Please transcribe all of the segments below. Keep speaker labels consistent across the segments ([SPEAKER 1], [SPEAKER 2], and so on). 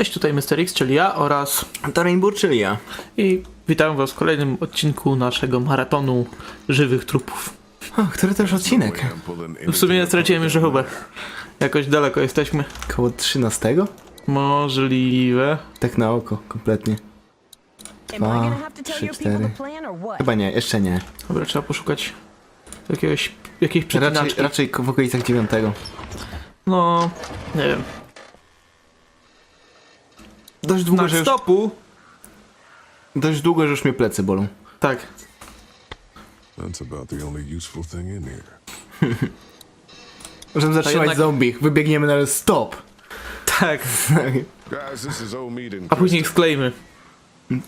[SPEAKER 1] Cześć, tutaj Mr. X, czyli ja oraz
[SPEAKER 2] Rainbow, czyli ja.
[SPEAKER 1] i witam was w kolejnym odcinku naszego maratonu żywych trupów.
[SPEAKER 2] O, który to już odcinek?
[SPEAKER 1] W sumie ja straciłem już rachubę. Jakoś daleko jesteśmy.
[SPEAKER 2] Koło 13?
[SPEAKER 1] Możliwe.
[SPEAKER 2] Tak na oko, kompletnie. Dwa, trzy, cztery. Chyba nie, jeszcze nie.
[SPEAKER 1] Dobra, trzeba poszukać jakiegoś, jakiejś
[SPEAKER 2] Raczej, raczej w okolicach dziewiątego.
[SPEAKER 1] No, nie wiem.
[SPEAKER 2] Dość długo, że już,
[SPEAKER 1] stopu?
[SPEAKER 2] dość długo, że już mnie plecy bolą.
[SPEAKER 1] Tak.
[SPEAKER 3] That's about the only useful thing in here.
[SPEAKER 2] Możemy zatrzymać
[SPEAKER 1] jednak-
[SPEAKER 2] zombie. Wybiegniemy na stop.
[SPEAKER 1] Tak.
[SPEAKER 3] Guys, this is old meat and
[SPEAKER 1] A później ich sklejmy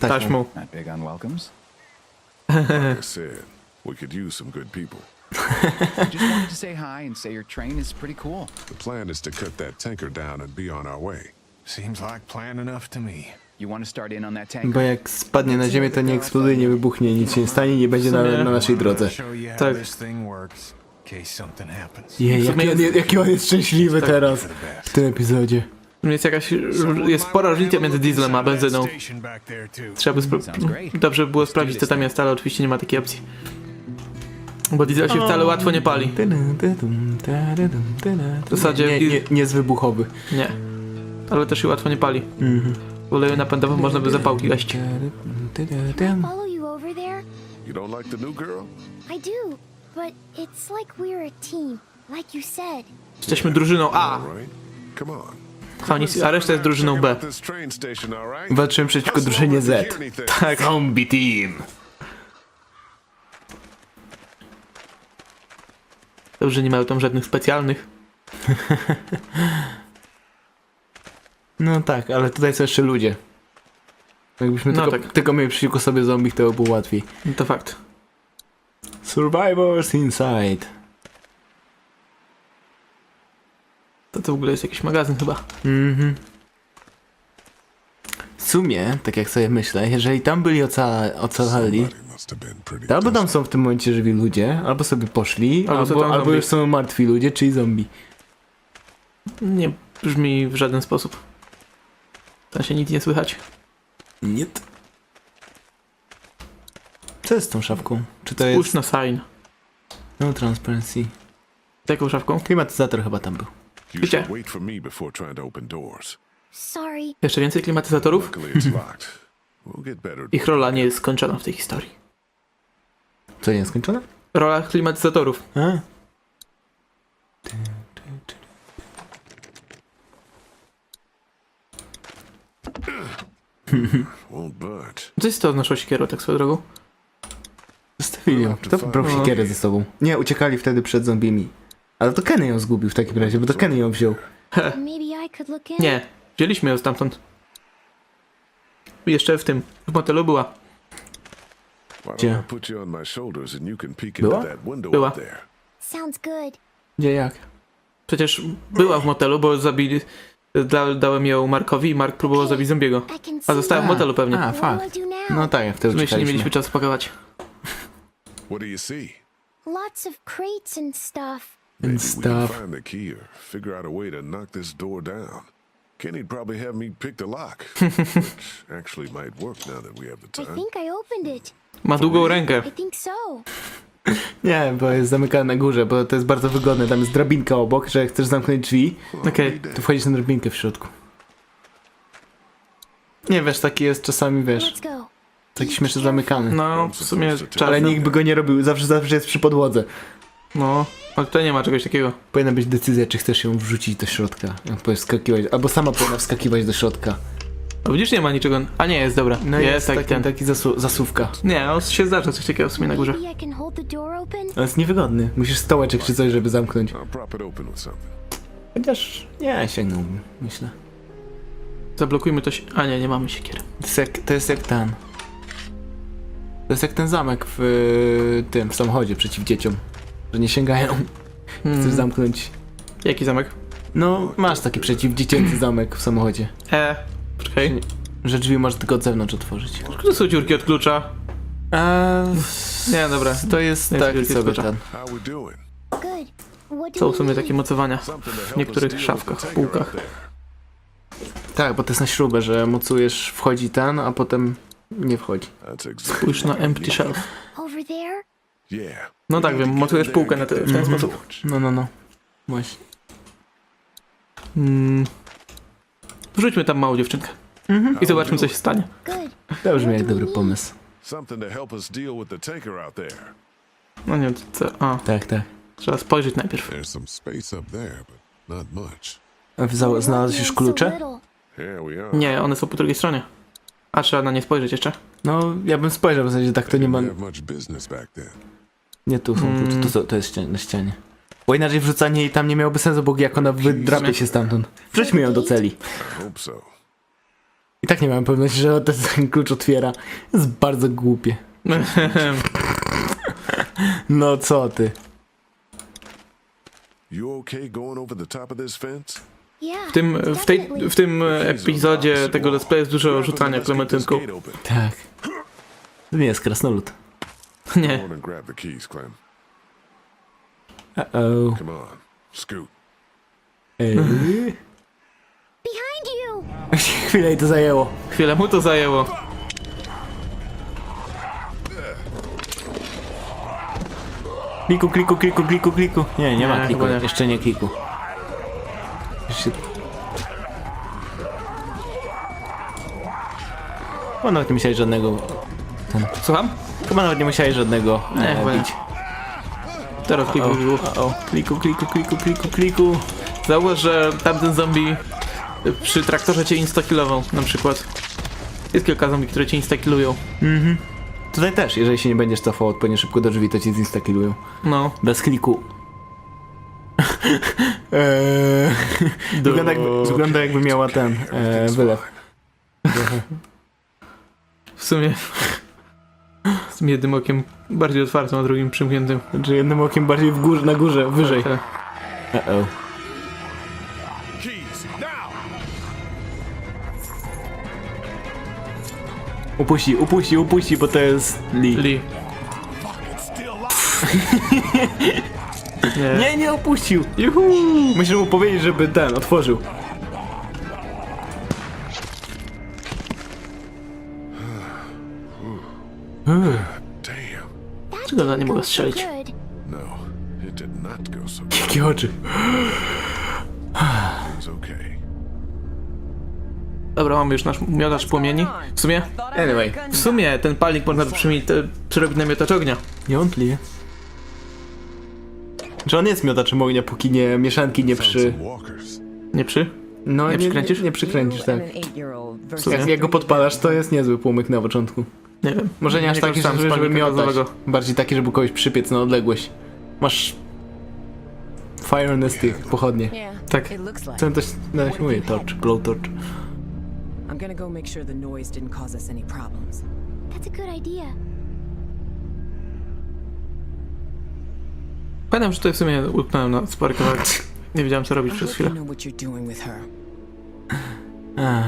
[SPEAKER 2] tak,
[SPEAKER 1] taśmą.
[SPEAKER 4] Not big on welcomes.
[SPEAKER 3] like I said, we could use some good people.
[SPEAKER 4] I just wanted to say hi and say your train is pretty cool.
[SPEAKER 3] The plan is to cut that tanker down and be on our way.
[SPEAKER 5] Seems like plan enough to me.
[SPEAKER 4] You want to start in on that
[SPEAKER 2] Bo jak spadnie na ziemię, to nie eksploduje, nie wybuchnie, nic się nie stanie, nie będzie na, na naszej drodze.
[SPEAKER 5] Show you how
[SPEAKER 1] Tak.
[SPEAKER 5] this thing works, in case something happens.
[SPEAKER 2] Jej, jaki, on,
[SPEAKER 1] jest-
[SPEAKER 2] jaki on jest szczęśliwy
[SPEAKER 1] Tak.
[SPEAKER 2] teraz w tym epizodzie.
[SPEAKER 1] Jest jakaś, jest spora różnica między dieslem a benzyną.
[SPEAKER 5] Station back there, too.
[SPEAKER 1] Trzeba by
[SPEAKER 4] Sounds
[SPEAKER 1] spro-
[SPEAKER 4] great.
[SPEAKER 1] Dobrze by było sprawdzić co tam jest, ale oczywiście nie ma takiej opcji. Bo diesel się wcale łatwo nie pali. W zasadzie
[SPEAKER 2] Nie, nie, nie jest wybuchowy.
[SPEAKER 1] Nie. Ale też się łatwo nie pali.
[SPEAKER 2] Mhm.
[SPEAKER 1] W oleju napędowym można by zapałki gaść.
[SPEAKER 6] follow you over there?
[SPEAKER 3] You don't like the new girl?
[SPEAKER 6] I do, but it's like we're a team, like you said.
[SPEAKER 1] Jesteśmy drużyną A,
[SPEAKER 3] All right. Come on.
[SPEAKER 1] a, oni, a reszta jest drużyną B.
[SPEAKER 3] This train station, all right?
[SPEAKER 2] Walczymy przeciwko drużynie Z.
[SPEAKER 1] Tak.
[SPEAKER 2] Zombie Team.
[SPEAKER 1] Dobrze, nie mają tam żadnych specjalnych.
[SPEAKER 2] No tak, ale tutaj są jeszcze ludzie. Jakbyśmy
[SPEAKER 1] No
[SPEAKER 2] tylko,
[SPEAKER 1] tak.
[SPEAKER 2] tylko mieli przeciwko sobie zombie, to by było łatwiej.
[SPEAKER 1] No to fakt.
[SPEAKER 2] Survivors inside.
[SPEAKER 1] To to w ogóle jest jakiś magazyn chyba.
[SPEAKER 2] Mhm. W sumie, tak jak sobie myślę, jeżeli tam byli oca ocalali, to albo tam są w tym momencie żywi ludzie, albo sobie poszli,
[SPEAKER 1] Albo
[SPEAKER 2] albo, albo, już są martwi ludzie, czyli zombie.
[SPEAKER 1] Nie brzmi w żaden sposób. Tam się nic nie słychać.
[SPEAKER 2] Nie. Co jest z tą szafką? Czy to
[SPEAKER 1] Spójrz
[SPEAKER 2] jest...
[SPEAKER 1] na sign.
[SPEAKER 2] No transparency.
[SPEAKER 1] Z jaką szafką?
[SPEAKER 2] Klimatyzator chyba tam był.
[SPEAKER 3] You
[SPEAKER 1] Gdzie?
[SPEAKER 3] should wait for me before trying to open doors.
[SPEAKER 6] Sorry.
[SPEAKER 1] Jeszcze więcej klimatyzatorów?
[SPEAKER 3] Luckily, it's locked. We'll get better.
[SPEAKER 1] Ich rola nie jest skończona w tej historii.
[SPEAKER 2] Co, nie skończone?
[SPEAKER 1] Rola klimatyzatorów.
[SPEAKER 2] A.
[SPEAKER 1] Co jest to z naszą siekierą, tak swoją drogą?
[SPEAKER 2] Zostawili ją. Kto brał
[SPEAKER 1] No.
[SPEAKER 2] siekierę ze sobą? Nie, uciekali wtedy przed zombimi. Ale to Kenny ją zgubił w takim razie, bo to Kenny ją wziął.
[SPEAKER 6] Maybe I could look in.
[SPEAKER 1] Nie. Wzięliśmy ją stamtąd. Jeszcze w tym, w motelu była.
[SPEAKER 2] Gdzie? Była?
[SPEAKER 1] Była.
[SPEAKER 6] Sounds good.
[SPEAKER 2] Gdzie, jak?
[SPEAKER 1] Przecież była w motelu, bo zabili... Da, dałem ją Markowi i Mark próbował zabić zombiego.
[SPEAKER 6] I
[SPEAKER 1] A została w motelu pewnie.
[SPEAKER 2] A, fakt.
[SPEAKER 6] I?
[SPEAKER 2] No tak, jak wtedy
[SPEAKER 1] My jeszcze nie
[SPEAKER 2] uciekaliśmy.
[SPEAKER 1] mieliśmy czasu pakować.
[SPEAKER 3] What do you see?
[SPEAKER 6] Lots of crates and stuff.
[SPEAKER 3] Maybe we
[SPEAKER 2] stuff.
[SPEAKER 3] can find the key or figure out a way to knock this door down. Kenny'd probably have me pick the lock, which actually might work now that we have the
[SPEAKER 6] I
[SPEAKER 3] time.
[SPEAKER 6] think I opened it.
[SPEAKER 1] Ma długą rękę.
[SPEAKER 6] I think so.
[SPEAKER 2] Nie, bo jest zamykane na górze, bo to jest bardzo wygodne. Tam jest drabinka obok, że jak chcesz zamknąć drzwi,
[SPEAKER 1] Okej.
[SPEAKER 2] to wchodzisz na drabinkę w środku. Nie, wiesz, taki jest czasami, wiesz,
[SPEAKER 6] Let's go.
[SPEAKER 2] taki śmiesznie zamykany.
[SPEAKER 1] No, w sumie czas.
[SPEAKER 2] Ale nikt by go nie robił, zawsze, zawsze jest przy podłodze.
[SPEAKER 1] No, ale tutaj nie ma czegoś takiego.
[SPEAKER 2] Powinna być decyzja, czy chcesz ją wrzucić do środka. Jak powiesz wskakiwać, albo sama powinna wskakiwać do środka.
[SPEAKER 1] No widzisz, nie ma niczego. A nie, jest dobra.
[SPEAKER 2] No
[SPEAKER 1] jest,
[SPEAKER 2] jest,
[SPEAKER 1] tak
[SPEAKER 2] taki,
[SPEAKER 1] ten.
[SPEAKER 2] taki zasu zasuwka.
[SPEAKER 1] Nie, no, się zdarza coś takiego w sumie na górze.
[SPEAKER 6] Maybe I can hold the door open.
[SPEAKER 2] Ale jest niewygodny. Musisz stołeczek czy coś, żeby zamknąć.
[SPEAKER 3] I'll prop it open with something.
[SPEAKER 2] Chociaż nie, sięgnąłbym, myślę.
[SPEAKER 1] Zablokujmy to się. A nie, nie mamy siekiery.
[SPEAKER 2] To jest jak, to jest jak ten. To jest jak ten zamek w y, tym, w samochodzie przeciw dzieciom. Że nie sięgają. Chcesz
[SPEAKER 1] Hmm.
[SPEAKER 2] zamknąć.
[SPEAKER 1] Jaki zamek?
[SPEAKER 2] No, masz taki przeciwdziecięcy zamek w samochodzie.
[SPEAKER 1] E, poczekaj.
[SPEAKER 2] Że drzwi możesz tylko od zewnątrz otworzyć.
[SPEAKER 1] Tu są dziurki od klucza.
[SPEAKER 2] Eee,
[SPEAKER 1] Nie, dobra.
[SPEAKER 2] to jest
[SPEAKER 1] Nie,
[SPEAKER 2] tak
[SPEAKER 1] wielkie
[SPEAKER 2] sobie ten.
[SPEAKER 3] How we doing?
[SPEAKER 6] Good. What do
[SPEAKER 1] Są
[SPEAKER 6] we
[SPEAKER 1] w sumie
[SPEAKER 6] need?
[SPEAKER 1] takie mocowania.
[SPEAKER 3] Something to help
[SPEAKER 1] W niektórych
[SPEAKER 3] with
[SPEAKER 1] szafkach,
[SPEAKER 3] the
[SPEAKER 1] półkach.
[SPEAKER 3] there.
[SPEAKER 2] Tak, bo to jest na śrubę, że mocujesz, wchodzi ten, a potem nie wchodzi.
[SPEAKER 3] That's exactly
[SPEAKER 1] Spójrz na empty shelf.
[SPEAKER 6] Over there?
[SPEAKER 3] Yeah.
[SPEAKER 1] No tak, wiem, mocujesz półkę na te- w ten sposób.
[SPEAKER 3] torch.
[SPEAKER 2] No, no, no. Właśnie.
[SPEAKER 1] Mm. Wrzućmy tam małą dziewczynkę. I zobaczmy, co się stanie.
[SPEAKER 6] Good.
[SPEAKER 2] To brzmi jak dobry pomysł.
[SPEAKER 3] Something to help us deal with the taker out there.
[SPEAKER 1] No nie wiem, co... A,
[SPEAKER 2] Tak, tak.
[SPEAKER 1] trzeba spojrzeć najpierw.
[SPEAKER 3] There's some space up there, but not much.
[SPEAKER 2] A wy za- Znalazłeś już klucze?
[SPEAKER 6] little.
[SPEAKER 3] Here we are.
[SPEAKER 1] Nie, one są po drugiej stronie. A, trzeba na nie spojrzeć jeszcze.
[SPEAKER 2] No, ja bym spojrzał, w sensie tak to nie ma...
[SPEAKER 3] Didn't have much business back then.
[SPEAKER 2] Nie, tu są
[SPEAKER 1] Mm.
[SPEAKER 2] klucze, tu, są- to jest ścian- na ścianie. Bo inaczej wrzucanie jej tam nie miałoby sensu, bo jak ona wydrapie się stamtąd. Wrzućmy ją do celi.
[SPEAKER 3] I
[SPEAKER 2] tak nie mam pewności, że ten klucz otwiera. jest bardzo głupie. No co ty?
[SPEAKER 3] You okay going over the top of this fence?
[SPEAKER 6] Yeah.
[SPEAKER 1] W tym, w tej, w tym epizodzie tego let's play jest dużo rzucania klementynką.
[SPEAKER 2] Tak. To nie jest krasnolud.
[SPEAKER 1] Nie.
[SPEAKER 3] Go on and grab the keys, Clem.
[SPEAKER 2] Uh-oh.
[SPEAKER 3] Come on. Scoot.
[SPEAKER 2] Ej.
[SPEAKER 6] Behind you!
[SPEAKER 2] Chwilę jej to zajęło.
[SPEAKER 1] Chwilę mu to zajęło.
[SPEAKER 2] Kliku, kliku, kliku, kliku, kliku. Nie, nie ma
[SPEAKER 1] Nie,
[SPEAKER 2] kliku.
[SPEAKER 1] chyba nie.
[SPEAKER 2] Jeszcze nie kliku. Jeszcze... Chyba nawet nie musiałeś żadnego...
[SPEAKER 1] Słucham?
[SPEAKER 2] Chyba nawet nie musiałeś żadnego
[SPEAKER 1] Nie,
[SPEAKER 2] e,
[SPEAKER 1] chyba nie.
[SPEAKER 2] bić.
[SPEAKER 1] Teraz kliku
[SPEAKER 2] kliku, kliku, kliku, kliku, kliku.
[SPEAKER 1] Zauważ, że tamten zombie przy traktorze cię instakillował na przykład. Jest kilka zombie, które cię instakillują.
[SPEAKER 2] Tutaj też, jeżeli się nie będziesz cofał odpowiednio szybko do drzwi, to cię zinstakilują.
[SPEAKER 1] No.
[SPEAKER 2] Bez kliku. eee, wygląda, jakby, wygląda jakby miała ten e, wylew.
[SPEAKER 1] W sumie z jednym okiem bardziej otwartym, a drugim przymkniętym.
[SPEAKER 2] Znaczy jednym okiem bardziej w górze, na górze, wyżej.
[SPEAKER 1] Tak.
[SPEAKER 2] Uh-oh.
[SPEAKER 3] Keys, now!
[SPEAKER 2] Upuści, upuści, upuści, bo to jest Lee.
[SPEAKER 1] Lee. Nie.
[SPEAKER 2] Nie, nie opuścił.
[SPEAKER 1] Juhu!
[SPEAKER 2] Musisz mu powiedzieć, żeby ten otworzył.
[SPEAKER 1] Na nie mogę strzelić?
[SPEAKER 3] No, it did not go so good.
[SPEAKER 2] Jakie oczy.
[SPEAKER 3] It's okay.
[SPEAKER 1] Dobra, mamy już nasz miotacz płomieni. W sumie,
[SPEAKER 2] Anyway.
[SPEAKER 1] w sumie ten palnik można przymi- te- przerobić na miotacz ognia.
[SPEAKER 2] Nie on tlije. Czy on jest miotaczem ognia, póki nie mieszanki nie
[SPEAKER 3] Found
[SPEAKER 2] przy...
[SPEAKER 3] some walkers.
[SPEAKER 1] Nie przy?
[SPEAKER 2] No
[SPEAKER 1] Nie przykręcisz?
[SPEAKER 2] Nie, nie przykręcisz, tak. Jak, jak go podpalasz, to jest niezły płomyk na początku.
[SPEAKER 1] Nie wiem.
[SPEAKER 2] Może nie aż taki,
[SPEAKER 1] korzystałem
[SPEAKER 2] żeby, żeby
[SPEAKER 1] palnika
[SPEAKER 2] miotać.
[SPEAKER 1] gazowego.
[SPEAKER 2] Bardziej taki, żeby kogoś przypiec na odległość. Masz... Fire on the stick, pochodnie.
[SPEAKER 7] Yeah.
[SPEAKER 1] Tak.
[SPEAKER 7] It looks like.
[SPEAKER 2] Ten no, się mówi, torch, blowtorch.
[SPEAKER 7] I'm gonna go make sure the noise didn't cause us any problems.
[SPEAKER 6] That's a good idea.
[SPEAKER 1] Pamiętam, że tutaj w sumie utknąłem na spory kawałek. Nie wiedziałem co robić
[SPEAKER 7] I
[SPEAKER 1] przez
[SPEAKER 7] hope you
[SPEAKER 1] chwilę.
[SPEAKER 7] know what you're doing with her.
[SPEAKER 2] Ah,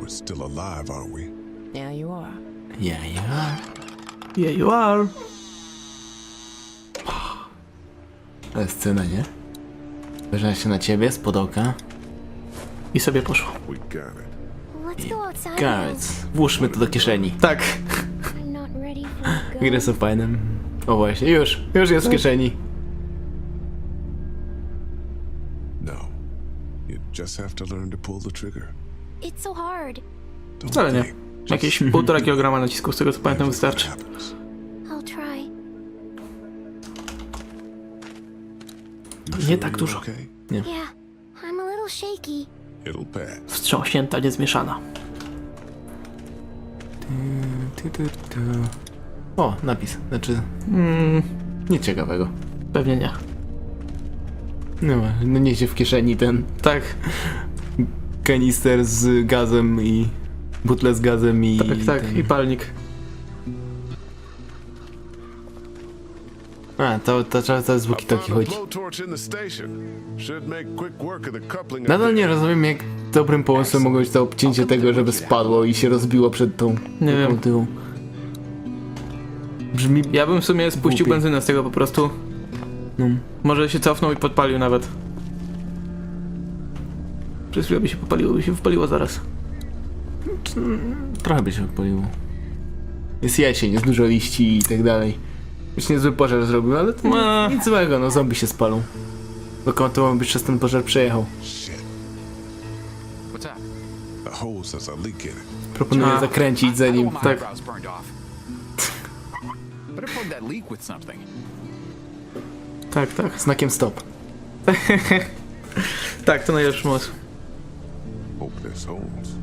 [SPEAKER 3] We're still alive, aren't we?
[SPEAKER 7] Yeah, you are.
[SPEAKER 2] Ja, ja.
[SPEAKER 1] Yeah, you are.
[SPEAKER 2] To jest scena, nie? Spojrzała się na ciebie spod oka.
[SPEAKER 1] I sobie poszło.
[SPEAKER 3] We got it.
[SPEAKER 6] Let's go outside. now.
[SPEAKER 2] Garrett, włóżmy to do kieszeni.
[SPEAKER 1] Tak.
[SPEAKER 6] I'm not ready for go.
[SPEAKER 2] są fajnym. O właśnie, już, już jest w kieszeni.
[SPEAKER 3] No. You just have to learn to pull the trigger.
[SPEAKER 6] It's so hard.
[SPEAKER 3] Don't
[SPEAKER 1] Wcale nie.
[SPEAKER 3] think.
[SPEAKER 1] Jakieś półtora kilograma nacisków, z tego co pamiętam, wystarczy. Nie tak dużo.
[SPEAKER 3] Pass.
[SPEAKER 1] Wstrząśnięta, niezmieszana.
[SPEAKER 2] O, napis. Znaczy,
[SPEAKER 1] Mm,
[SPEAKER 2] nic ciekawego.
[SPEAKER 1] pewnie nie.
[SPEAKER 2] No, no niesie w kieszeni ten
[SPEAKER 1] Tak,
[SPEAKER 2] kanister z gazem i butle z gazem i
[SPEAKER 1] tak, tak.
[SPEAKER 2] ten...
[SPEAKER 1] I palnik.
[SPEAKER 2] A, to, to trzeba to z walkie-talkie chodzi. Nadal nie rozumiem, jak dobrym pomysłem mogło być to obcięcie tego, żeby spadło i się rozbiło przed tą
[SPEAKER 1] Nie wiem.
[SPEAKER 2] lokomotywą. Brzmi...
[SPEAKER 1] Ja bym w sumie spuścił
[SPEAKER 2] Głupi.
[SPEAKER 1] benzynę z tego po prostu.
[SPEAKER 2] No.
[SPEAKER 1] Może się cofnął i podpalił nawet. Przez chwilę by się popaliło, by się wypaliło zaraz.
[SPEAKER 2] Trochę by się wypaliło. Jest jesień, jest dużo liści i tak dalej. Już niezły pożar zrobił, ale to
[SPEAKER 1] Ma.
[SPEAKER 2] nic złego, no zombie się spalą. Lokomotywa by przez ten pożar przejechał. Proponuję
[SPEAKER 1] A.
[SPEAKER 2] zakręcić za nim.
[SPEAKER 1] Tak. Tak, tak.
[SPEAKER 2] Znakiem stop.
[SPEAKER 1] Tak, to najlepszy moc.
[SPEAKER 3] Hope this holds.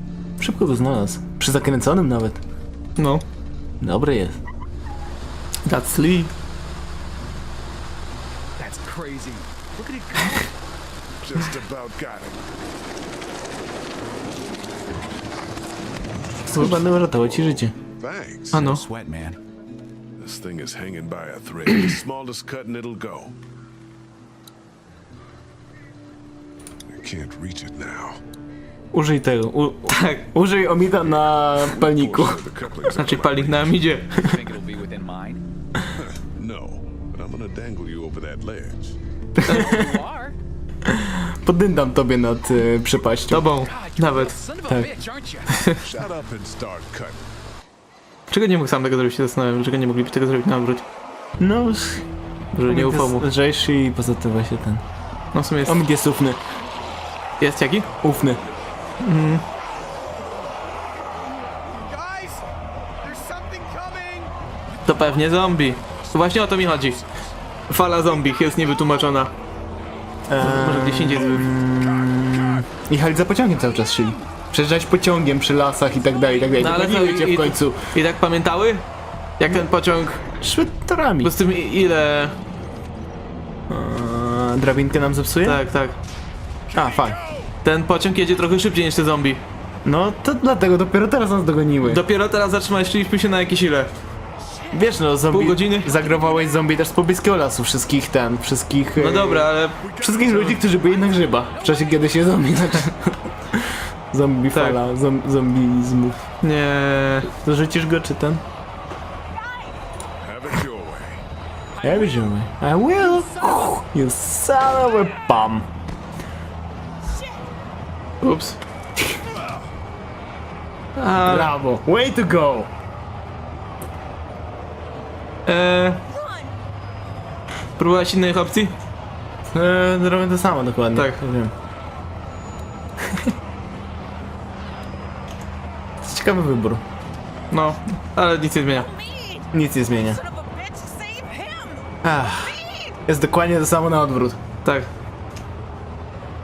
[SPEAKER 2] Szybko go znalazł. Przy zakręconym nawet.
[SPEAKER 1] No.
[SPEAKER 2] Dobry jest.
[SPEAKER 1] That's Lee.
[SPEAKER 4] That's crazy. Look at it go.
[SPEAKER 3] Just about got it.
[SPEAKER 2] Chyba będę uratować ci życie.
[SPEAKER 3] Thanks.
[SPEAKER 1] A no.
[SPEAKER 4] Sweat, man.
[SPEAKER 3] This thing is hanging by a thread. the smallest cut and it'll go. I can't reach it now.
[SPEAKER 2] Użyj tego. U,
[SPEAKER 1] Tak.
[SPEAKER 2] użyj omida na palniku.
[SPEAKER 1] Znaczy
[SPEAKER 3] up
[SPEAKER 1] palik nam idzie.
[SPEAKER 4] You think it'll be within mine?
[SPEAKER 3] No.
[SPEAKER 2] Podyndam tobie nad y, przepaścią.
[SPEAKER 1] Tobą. Nawet.
[SPEAKER 2] Tak.
[SPEAKER 1] Czego nie mógł sam tego zrobić, się zastanawiam. Dlaczego nie mogliby tego zrobić na odwrót?
[SPEAKER 2] No,
[SPEAKER 1] Że nie ufał mu.
[SPEAKER 2] jest lżejszy i poza tym właśnie ten.
[SPEAKER 1] No w sumie jest...
[SPEAKER 2] Omid jest ufny.
[SPEAKER 1] Jest jaki?
[SPEAKER 2] Ufny.
[SPEAKER 5] Coming.
[SPEAKER 1] To pewnie zombie. Właśnie o to mi chodzi. Fala zombie jest niewytłumaczona. Może gdzieś indziej
[SPEAKER 2] Jechali za pociągiem cały czas szli. Przejeżdżać pociągiem przy lasach i tak dalej, i tak dalej.
[SPEAKER 1] No ale to
[SPEAKER 2] cię
[SPEAKER 1] i-
[SPEAKER 2] w końcu.
[SPEAKER 1] I tak pamiętały? Jak ten pociąg...
[SPEAKER 2] Szły torami.
[SPEAKER 1] Bo z tym i- ile...
[SPEAKER 2] A, drabinkę nam zepsuje?
[SPEAKER 1] Tak, tak.
[SPEAKER 2] A, fakt.
[SPEAKER 1] Ten pociąg jedzie trochę szybciej niż te zombie.
[SPEAKER 2] No to dlatego dopiero teraz nas dogoniły.
[SPEAKER 1] Dopiero teraz zatrzymaliśmy się na jakieś ile.
[SPEAKER 2] Wiesz no, zombie...
[SPEAKER 1] Pół godziny?
[SPEAKER 2] Zagrowałeś zombie też z pobliskiego lasu. Wszystkich ten, wszystkich...
[SPEAKER 1] No
[SPEAKER 2] e,
[SPEAKER 1] dobra, ale...
[SPEAKER 2] Wszystkich ludzi, którzy byli na grzyba. W czasie, kiedy się zombie zaczyna. Zombie
[SPEAKER 1] Tak.
[SPEAKER 2] fala, zom, zombizmów.
[SPEAKER 1] Nie...
[SPEAKER 2] Dorzucisz go czy ten?
[SPEAKER 3] Have it your way.
[SPEAKER 2] I will. You son of a bum.
[SPEAKER 1] Ups. A,
[SPEAKER 2] Brawo. Way to go.
[SPEAKER 1] e... Próbowałaś innych opcji?
[SPEAKER 2] Eee, robię to samo dokładnie.
[SPEAKER 1] Tak.
[SPEAKER 2] Ja wiem. Ciekawy wybór.
[SPEAKER 1] No, ale nic nie zmienia.
[SPEAKER 2] Nic nie zmienia. Ach, jest dokładnie to samo na odwrót.
[SPEAKER 1] Tak.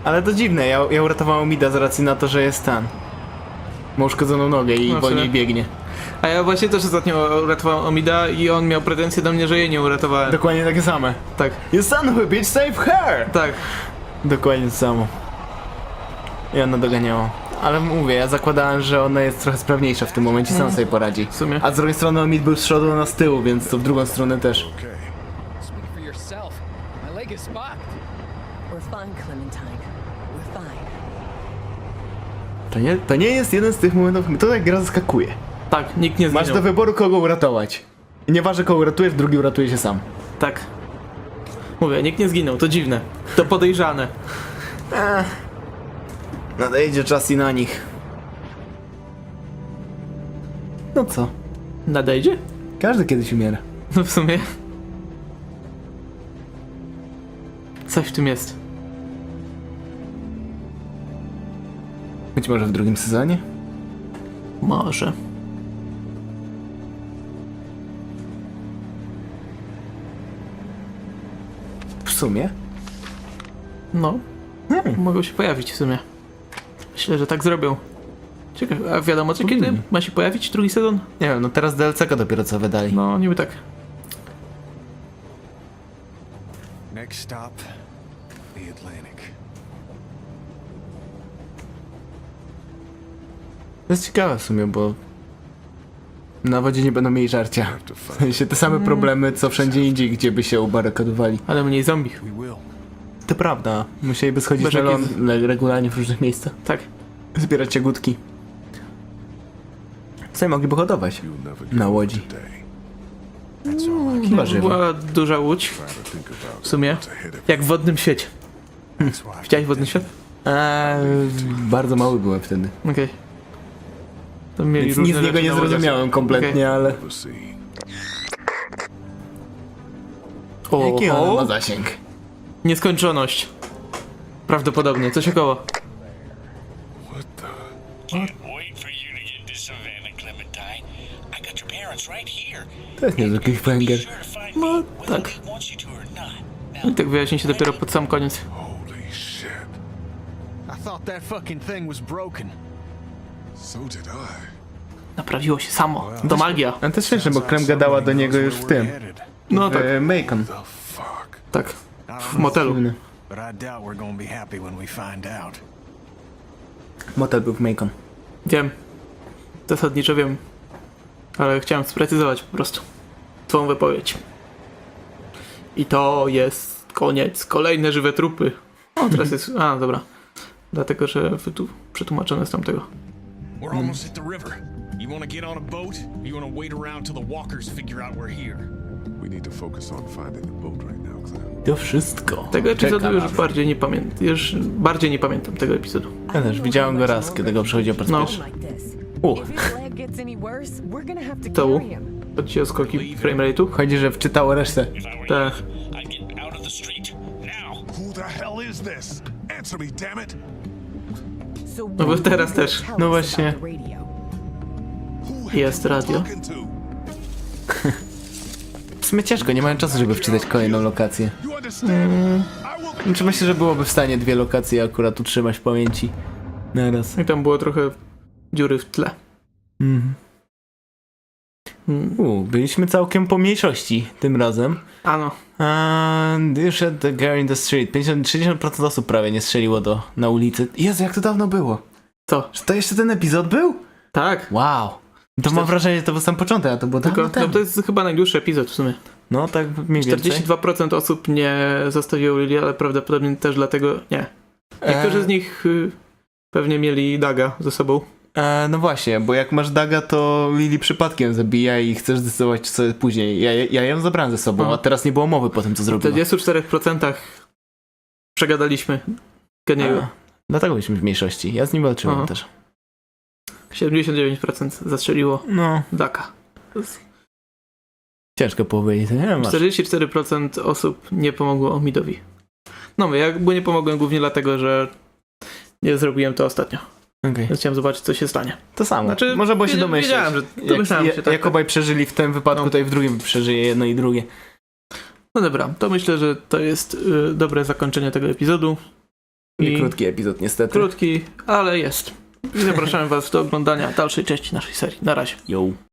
[SPEAKER 2] Ale to dziwne, ja, ja uratowałem Mida z racji na to, że jest ten. Ma uszkodzoną nogę i
[SPEAKER 1] No,
[SPEAKER 2] wolniej biegnie.
[SPEAKER 1] A ja właśnie też ostatnio uratowałem Omida i on miał pretensje do mnie, że jej nie uratowałem.
[SPEAKER 2] Dokładnie takie same.
[SPEAKER 1] Tak,
[SPEAKER 2] You son of a bitch, save her!
[SPEAKER 1] tak.
[SPEAKER 2] Dokładnie to samo. I ona doganiała. Ale mówię, ja zakładałem, że ona jest trochę sprawniejsza w tym momencie, sam sobie poradzi.
[SPEAKER 1] W sumie.
[SPEAKER 2] A z drugiej strony Omid był z przodu, ona z tyłu, więc to w drugą stronę też.
[SPEAKER 3] Okay.
[SPEAKER 4] Speak for yourself. My leg is spot.
[SPEAKER 7] We're fine, Clementine. We're fine.
[SPEAKER 2] To nie, to nie jest jeden z tych momentów, to tak gra zaskakuje.
[SPEAKER 1] Tak, nikt nie
[SPEAKER 2] Masz
[SPEAKER 1] zmienił.
[SPEAKER 2] do wyboru kogo uratować. I nieważne kogo uratujesz, drugi uratuje się sam.
[SPEAKER 1] Tak. Mówię, nikt nie zginął, to dziwne. To podejrzane.
[SPEAKER 2] Nadejdzie czas i na nich. No co?
[SPEAKER 1] Nadejdzie?
[SPEAKER 2] Każdy kiedyś umiera.
[SPEAKER 1] No w sumie. Coś w tym jest.
[SPEAKER 2] Być może w drugim sezonie?
[SPEAKER 1] Może.
[SPEAKER 2] W sumie?
[SPEAKER 1] No. Mogą się pojawić w sumie. Myślę, że tak zrobią. Ciekawe, a wiadomo co kiedy ma się pojawić drugi sezon?
[SPEAKER 2] Nie wiem, no teraz DLC-ka dopiero co wydali.
[SPEAKER 1] No, niby tak.
[SPEAKER 5] Next stop, the Atlantic.
[SPEAKER 2] To jest ciekawe w sumie, bo na wodzie nie będą mieli żarcia. W sensie te same problemy, co wszędzie indziej, gdzie by się ubarykadowali.
[SPEAKER 1] Ale mniej zombie.
[SPEAKER 2] To prawda, musieliby schodzić
[SPEAKER 1] Boże,
[SPEAKER 2] na ląd le- regularnie w różnych miejscach.
[SPEAKER 1] Tak.
[SPEAKER 2] Zbierać jagódki. Co mogliby hodować? Na łodzi. żywo.
[SPEAKER 1] Była duża łódź w sumie. Jak w wodnym świecie. Widziałeś wodny świat?
[SPEAKER 2] Eee, bardzo mały byłem wtedy.
[SPEAKER 1] Okej. To mieli
[SPEAKER 2] Więc
[SPEAKER 1] różne
[SPEAKER 2] nic z niego
[SPEAKER 1] rzeczy
[SPEAKER 2] nie
[SPEAKER 1] na
[SPEAKER 2] zrozumiałem kompletnie, ale...
[SPEAKER 1] O,
[SPEAKER 2] Jaki on
[SPEAKER 1] o,
[SPEAKER 2] ma zasięg?
[SPEAKER 1] Nieskończoność. Prawdopodobnie, coś około.
[SPEAKER 3] What the?
[SPEAKER 8] Can't wait for you to get to Savannah, Clementine. I got your parents right here.
[SPEAKER 2] To jest niezły
[SPEAKER 8] Be
[SPEAKER 2] cliffhanger.
[SPEAKER 8] sure to find
[SPEAKER 1] No,
[SPEAKER 8] me whether
[SPEAKER 1] tak.
[SPEAKER 8] Lee wants you to or not.
[SPEAKER 1] I tak wyjaśni się dopiero pod sam koniec.
[SPEAKER 3] Holy shit.
[SPEAKER 5] I thought that fucking thing was broken.
[SPEAKER 1] Naprawiło się samo. To magia.
[SPEAKER 2] A to jest śmieszne, bo Krem gadała do niego już w tym.
[SPEAKER 1] No tak,
[SPEAKER 2] W Macon.
[SPEAKER 1] Tak. W motelu.
[SPEAKER 2] Motel był w Macon.
[SPEAKER 1] Wiem. Zasadniczo wiem. Ale chciałem sprecyzować po prostu twą wypowiedź. I to jest koniec. Kolejne żywe trupy. O, teraz jest... A, dobra. Dlatego, że wytu... przetłumaczone z tamtego.
[SPEAKER 9] We're almost at the river. You want to get on a boat? Or you want to wait around till the walkers figure out we're here?
[SPEAKER 3] We need to focus on finding the boat right now, Clem.
[SPEAKER 2] To wszystko.
[SPEAKER 1] Tego epizodu już
[SPEAKER 2] nas.
[SPEAKER 1] bardziej nie pamiętam. Już bardziej nie pamiętam tego epizodu.
[SPEAKER 2] Ja też widziałem go raz, kiedy go przechodziłem po raz
[SPEAKER 1] No.
[SPEAKER 2] pierwszy. U,
[SPEAKER 7] to
[SPEAKER 1] To
[SPEAKER 7] carry him.
[SPEAKER 1] Chodzi o skoki frame
[SPEAKER 2] chodzi, że wczytało resztę.
[SPEAKER 1] Tak.
[SPEAKER 8] you, I'd get out of the street now.
[SPEAKER 3] Who the hell is this? Answer me, damn it!
[SPEAKER 1] No bo teraz też.
[SPEAKER 2] No właśnie.
[SPEAKER 1] Jest radio.
[SPEAKER 2] W sumie ciężko, nie mają czasu, żeby wczytać kolejną lokację.
[SPEAKER 3] Will
[SPEAKER 2] Znaczy myślę, że byłoby w stanie dwie lokacje akurat utrzymać w pamięci. Naraz.
[SPEAKER 1] I tam było trochę dziury w tle.
[SPEAKER 2] Mhm. U, byliśmy całkiem po mniejszości tym razem.
[SPEAKER 1] Ano.
[SPEAKER 2] And you shot the girl in the street. 50, 60% osób prawie nie strzeliło do, na ulicy. Jezu, jak to dawno było.
[SPEAKER 1] Co?
[SPEAKER 2] Czy to jeszcze ten epizod był?
[SPEAKER 1] Tak.
[SPEAKER 2] Wow. To mam wrażenie, że to był sam początek, a to było
[SPEAKER 1] Tylko
[SPEAKER 2] dawno
[SPEAKER 1] no, to jest chyba najdłuższy epizod w sumie.
[SPEAKER 2] No tak mniej więcej.
[SPEAKER 1] 42% osób nie zostawiło Lili, ale prawdopodobnie też dlatego nie. Niektórzy
[SPEAKER 2] E,
[SPEAKER 1] z nich y, pewnie mieli Daga ze sobą.
[SPEAKER 2] E, no właśnie, bo jak masz Daga, to Lili przypadkiem zabija i chcesz zdecydować co później. Ja, ja ją zabrałem ze sobą,
[SPEAKER 1] Aha.
[SPEAKER 2] a teraz nie było mowy po tym, co
[SPEAKER 1] W
[SPEAKER 2] zrobiła.
[SPEAKER 1] 24% przegadaliśmy Geniego.
[SPEAKER 2] A, Dlatego byliśmy w mniejszości. Ja z nim walczyłem
[SPEAKER 1] Aha.
[SPEAKER 2] też.
[SPEAKER 1] 79% zastrzeliło
[SPEAKER 2] No,
[SPEAKER 1] Daka.
[SPEAKER 2] ciężko powiedzieć. Nie, masz.
[SPEAKER 1] 44% osób nie pomogło Omidowi. No, ja nie pomogłem głównie dlatego, że nie zrobiłem to ostatnio. Więc chciałem zobaczyć, co się stanie.
[SPEAKER 2] To samo.
[SPEAKER 1] Znaczy,
[SPEAKER 2] Można było się
[SPEAKER 1] wiedzia-
[SPEAKER 2] domyśleć.
[SPEAKER 1] wiedziałem, że-
[SPEAKER 2] jak,
[SPEAKER 1] domyślałem
[SPEAKER 2] jak,
[SPEAKER 1] się, tak,
[SPEAKER 2] jak
[SPEAKER 1] tak.
[SPEAKER 2] obaj przeżyli w tym wypadku,
[SPEAKER 1] No.
[SPEAKER 2] to i w drugim przeżyje jedno i drugie.
[SPEAKER 1] No dobra, to myślę, że to jest y, dobre zakończenie tego epizodu.
[SPEAKER 2] I
[SPEAKER 1] I
[SPEAKER 2] krótki epizod niestety.
[SPEAKER 1] krótki, ale jest. I zapraszamy Was do oglądania dalszej części naszej serii. Na razie.
[SPEAKER 2] Yo.